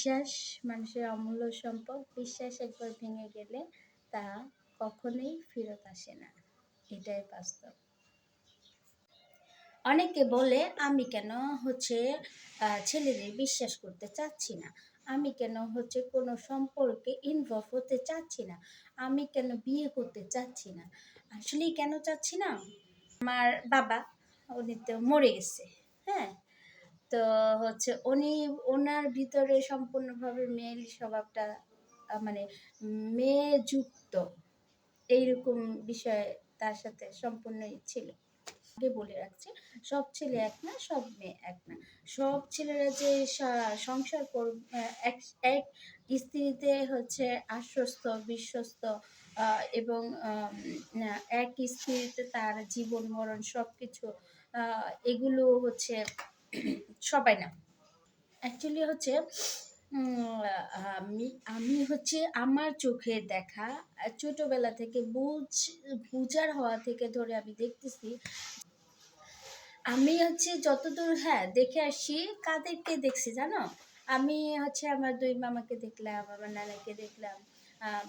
বিশ্বাস, মানুষের অমূল্য সম্পদ, বিশ্বাস একবার ভেঙে গেলে তা কখনোই ফেরত আসে না। এটাই বাস্তব। অনেকে বলে, আমি কেন হচ্ছে ছেলেদের বিশ্বাস করতে চাচ্ছি না? আমি কেন হচ্ছে কোনো সম্পর্কে ইনভলভ হতে চাচ্ছি না? আমি কেন বিয়ে করতে চাচ্ছি না? আসলে কেন চাচ্ছি না? আমার বাবা, উনি তো মরে গেছে হ্যাঁ? তো হচ্ছে উনি ওনার ভিতরে সম্পূর্ণভাবে মেয়েলি স্বভাবটা মানে মেয়ে যুক্ত এইরকম বিষয় তার সাথে সম্পূর্ণই ছিল। আগে বলে রাখছি, সব ছেলে এক না, সব মেয়ে এক না। সব ছেলেরা যে সংসার কর এক এক স্ত্রীতে হচ্ছে আশ্বস্ত, বিশ্বস্ত এবং এক স্ত্রীতে তার জীবন, মরণ সব কিছু এগুলো হচ্ছে সবাই না। অ্যাকচুয়ালি হচ্ছে আমি আমি হচ্ছে আমার চোখে দেখা, ছোটবেলা থেকে বুঝ, বুঝার হওয়া থেকে ধরে আমি দেখতেছি, আমি হচ্ছে যতদূর হ্যাঁ দেখে আসি, কাদেরকে দেখছি জানো? আমি হচ্ছে আমার দুই মামাকে দেখলাম, আমার নানাকে দেখলাম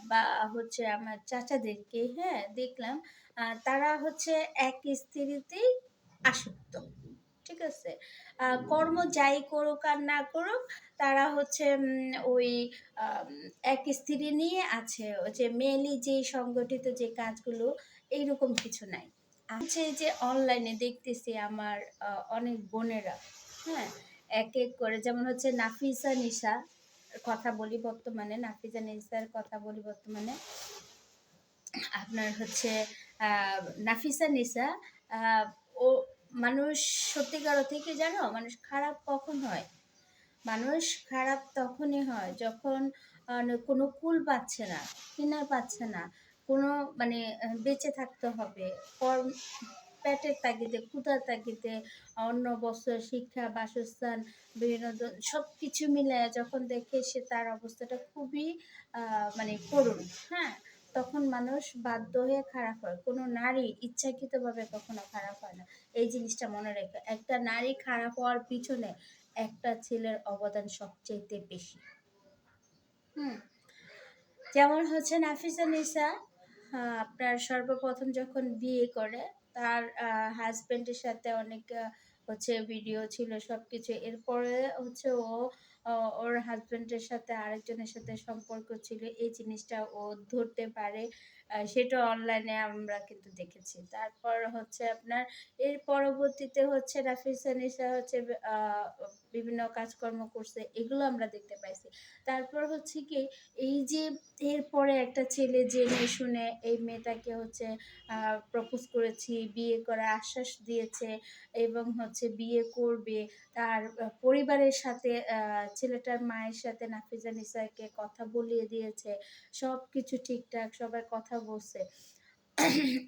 বা হচ্ছে আমার চাচাদেরকে হ্যাঁ দেখলাম তারা হচ্ছে এক স্ত্রীতেই আসক্ত। ঠিক আছে? কর্ম যাই করুক আর না করুক, তারা হচ্ছে ওই এক স্ত্রী নিয়ে আছে। যে মেনলি যে সংগঠিত যে কাজগুলো, এইরকম কিছু নাই। আছে যে অনলাইনে দেখতেছি আমার অনেক বোনেরা হ্যাঁ? এক এক করে, যেমন হচ্ছে নাফিসা নিশা, কথা বলি বর্তমানে, নাফিসা নিশার কথা বলি বর্তমানে। আপনার হচ্ছে নাফিসা নিশা ও মানুষ সত্যিকার থেকে জানো? মানুষ খারাপ কখন হয়? মানুষ খারাপ তখনই হয় যখন কোনো কুল পাচ্ছে না, কিনার পাচ্ছে না, কোনো মানে বেঁচে থাকতে হবে, কর্ম, পেটের তাগিদে, ক্ষুধার তাগিদে অন্য বস্ত্র, শিক্ষা, বাসস্থান বিনোদন সব কিছু মিলে যখন দেখে সে তার অবস্থাটা খুবই মানে করুণ হ্যাঁ? তখন মানুষ বাধ্য হয়ে খারাপ হয়। কোনো নারী ইচ্ছাকৃতভাবে কখনো খারাপ হয় না। এই জিনিসটা মনে রেখে, একটা নারী খারাপ হওয়ার পিছনে একটা ছেলের অবদান সবচেয়ে বেশি। যেমন হচ্ছে নাফিসা নিসা আপনার সর্বপ্রথম যখন বিয়ে করে, তার হাজব্যান্ডের সাথে অনেক হচ্ছে ভিডিও ছিল সব কিছু এরপরে হচ্ছে ও ওর হাজব্যান্ডের সাথে আরেকজনের সাথে সম্পর্ক ছিল, এই জিনিসটা ও ধরতে পারে। সেটা অনলাইনে আমরা কিন্তু দেখেছি। তারপর হচ্ছে আপনার এর পরবর্তীতে হচ্ছে নিসা হচ্ছে বিভিন্ন কাজকর্ম করছে, এগুলো আমরা দেখতে পাইছি। তারপর হচ্ছে কি, এই যে এরপরে একটা ছেলে জেনে শুনে এই মেয়েটাকে হচ্ছে প্রপোজ করেছি, বিয়ে করার আশ্বাস দিয়েছে এবং হচ্ছে বিয়ে করবে। তার পরিবারের সাথে ছেলেটার মায়ের সাথে নাফিজা নিসাকে কথা বলিয়ে দিয়েছে। সব কিছু ঠিকঠাক, সবাই কথা বলছে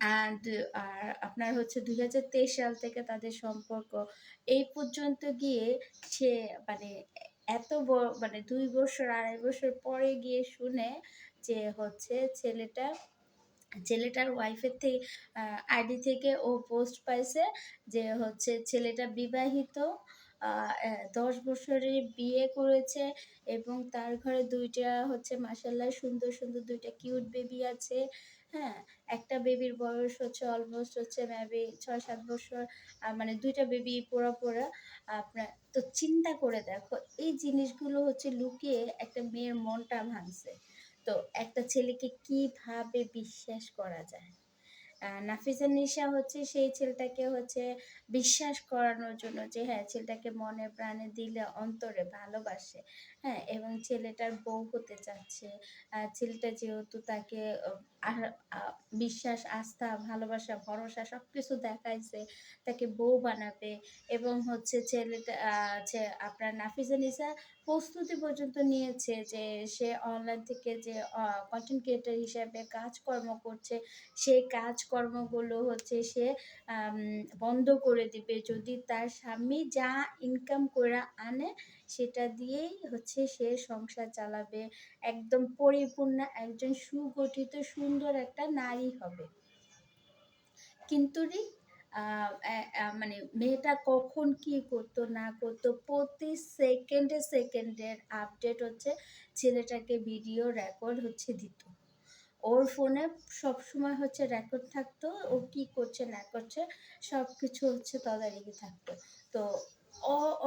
অ্যান্ড আর আপনার হচ্ছে দুই হাজার তেইশ সাল থেকে তাদের সম্পর্ক। এই পর্যন্ত গিয়ে সে মানে এত মানে দুই বছর, আড়াই বছর পরে গিয়ে শুনে যে হচ্ছে ছেলেটা, ছেলেটার ওয়াইফের থেকে আইডি থেকে ও পোস্ট পাইছে যে হচ্ছে ছেলেটা বিবাহিত। দশ বছরে বিয়ে করেছে এবং তার ঘরে দুইটা হচ্ছে মাসাল্লাহ সুন্দর সুন্দর দুইটা কিউট বেবি আছে। হ্যাঁ একটা বেবির বয়স হচ্ছে অলমোস্ট হচ্ছে মেবি ছয় সাত বছর মানে দুইটা বেবি পোড়া পোড়া। আপনার, তো চিন্তা করে দেখো, এই জিনিসগুলো হচ্ছে লুকিয়ে একটা মেয়ের মনটা ভাঙছে। তো একটা ছেলেকে কীভাবে বিশ্বাস করা যায়? নাফিজা নিশা হচ্ছে সেই ছেলেটাকে হচ্ছে বিশ্বাস করানোর জন্য যে হ্যাঁ ছেলেটাকে মনে প্রাণে দিলে অন্তরে ভালোবাসে। হ্যাঁ এবং ছেলেটার বউ হতে চাচ্ছে। ছেলেটা যেহেতু তাকে বিশ্বাস, আস্থা, ভালোবাসা, ভরসা সব কিছু দেখাইছে, তাকে বউ বানাবে এবং হচ্ছে ছেলেটা আপনার নাফিজা নিসা প্রস্তুতি পর্যন্ত নিয়েছে যে, সে অনলাইন থেকে যে কন্টেন্ট ক্রিয়েটার হিসাবে কাজকর্ম করছে সেই কাজকর্মগুলো হচ্ছে সে বন্ধ করে দিবে। যদি তার স্বামী যা ইনকাম করে আনে, সেটা দিয়েই হচ্ছে সে সংসার চালাবে। একদম পরিপূর্ণ একজন সুগঠিত, সুন্দর একটা নারী হবে। কিন্তু মানে মেয়েটা কখন কি করতো, না করতো, প্রতি সেকেন্ডে সেকেন্ডের আপডেট হচ্ছে ছেলেটাকে ভিডিও রেকর্ড হচ্ছে দিত। ওর ফোনে সব সময় হচ্ছে রেকর্ড থাকতো, ও কি করছে, না করছে সব কিছু হচ্ছে তদারকি থাকতো। তো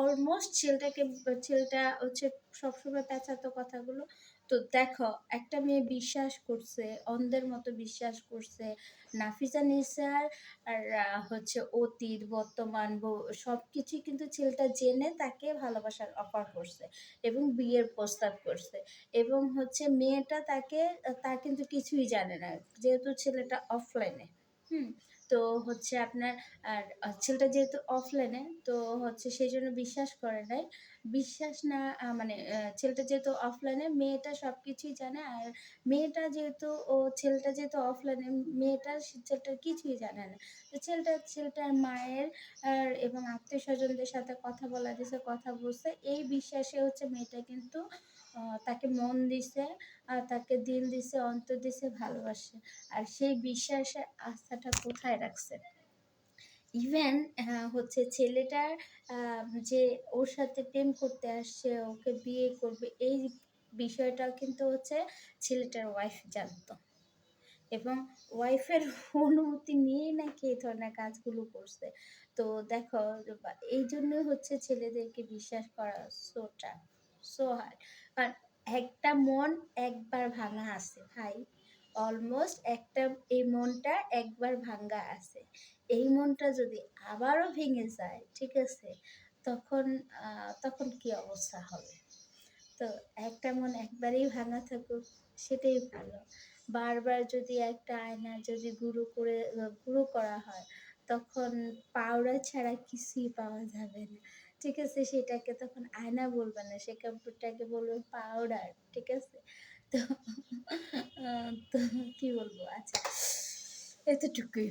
অলমোস্ট ছেলেটাকে, ছেলেটা হচ্ছে সবসময় পেঁচাতো কথাগুলো। তো দেখো, একটা মেয়ে বিশ্বাস করছে, অন্ধের মতো বিশ্বাস করছে, নাফিসা নিসার আর হচ্ছে অতীত, বর্তমান সব কিছুই কিন্তু ছেলেটা জেনে তাকে ভালোবাসার অফার করছে এবং বিয়ের প্রস্তাব করছে এবং হচ্ছে মেয়েটা তাকে, তার কিন্তু কিছুই জানে না, যেহেতু ছেলেটা অফলাইনে হুম? তো হচ্ছে আপনার, আর ছেলেটা যেহেতু অফলাইনে তো হচ্ছে সেই জন্য বিশ্বাস করে নাই। বিশ্বাস না মানে ছেলেটা যেহেতু অফলাইনে মেয়েটা সব কিছুই জানে। আর মেয়েটা যেহেতু, ও ছেলেটা যেহেতু অফলাইনে মেয়েটা ছেলেটার কিছুই জানে না। তো ছেলেটা, ছেলেটার মায়ের, আর, এবং আত্মীয় স্বজনদের সাথে কথা বলা দিয়েছে কথা বলছে, এই বিশ্বাসে হচ্ছে মেয়েটা কিন্তু তাকে মন দিছে আর তাকে দিল দিছে, অন্তর দিছে, ভালোবাসে। আর সেই বিশ্বাসের আস্থাটা কোথায় রাখছে? ইভেন হচ্ছে ছেলেটার যে ওর সাথে প্রেম করতে আসছে, ওকে বিয়ে করবে, এই বিষয়টাও কিন্তু হচ্ছে ছেলেটার ওয়াইফ জানতো। এবং ওয়াইফের অনুমতি নিয়েই নাকি এই ধরনের কাজগুলো করছে। তো দেখো, এই জন্যই হচ্ছে ছেলেদেরকে বিশ্বাস করা সো টাফ সো হার্ড। কারণ একটা মন একবার ভাঙা আছে ভাই। অলমোস্ট একটা এই মনটা একবার ভাঙা আছে। এই মনটা যদি আবারও ভেঙে যায়, ঠিক আছে? তখন তখন কি অবস্থা হবে? তো একটা মন একবারেই ভাঙা থাকুক, সেটাই ভালো। বারবার যদি একটা আয়না যদি গুঁড়ো করে, গুঁড়ো করা হয়, তখন পাউডার ছাড়া কিছুই পাওয়া যাবে না। ঠিক আছে, সেটাকে তখন আয়না বলবে না, সে কাপড়টাকে বলবে পাউডার ঠিক আছে? তো তো কি বলব? আচ্ছা এতটুকুই।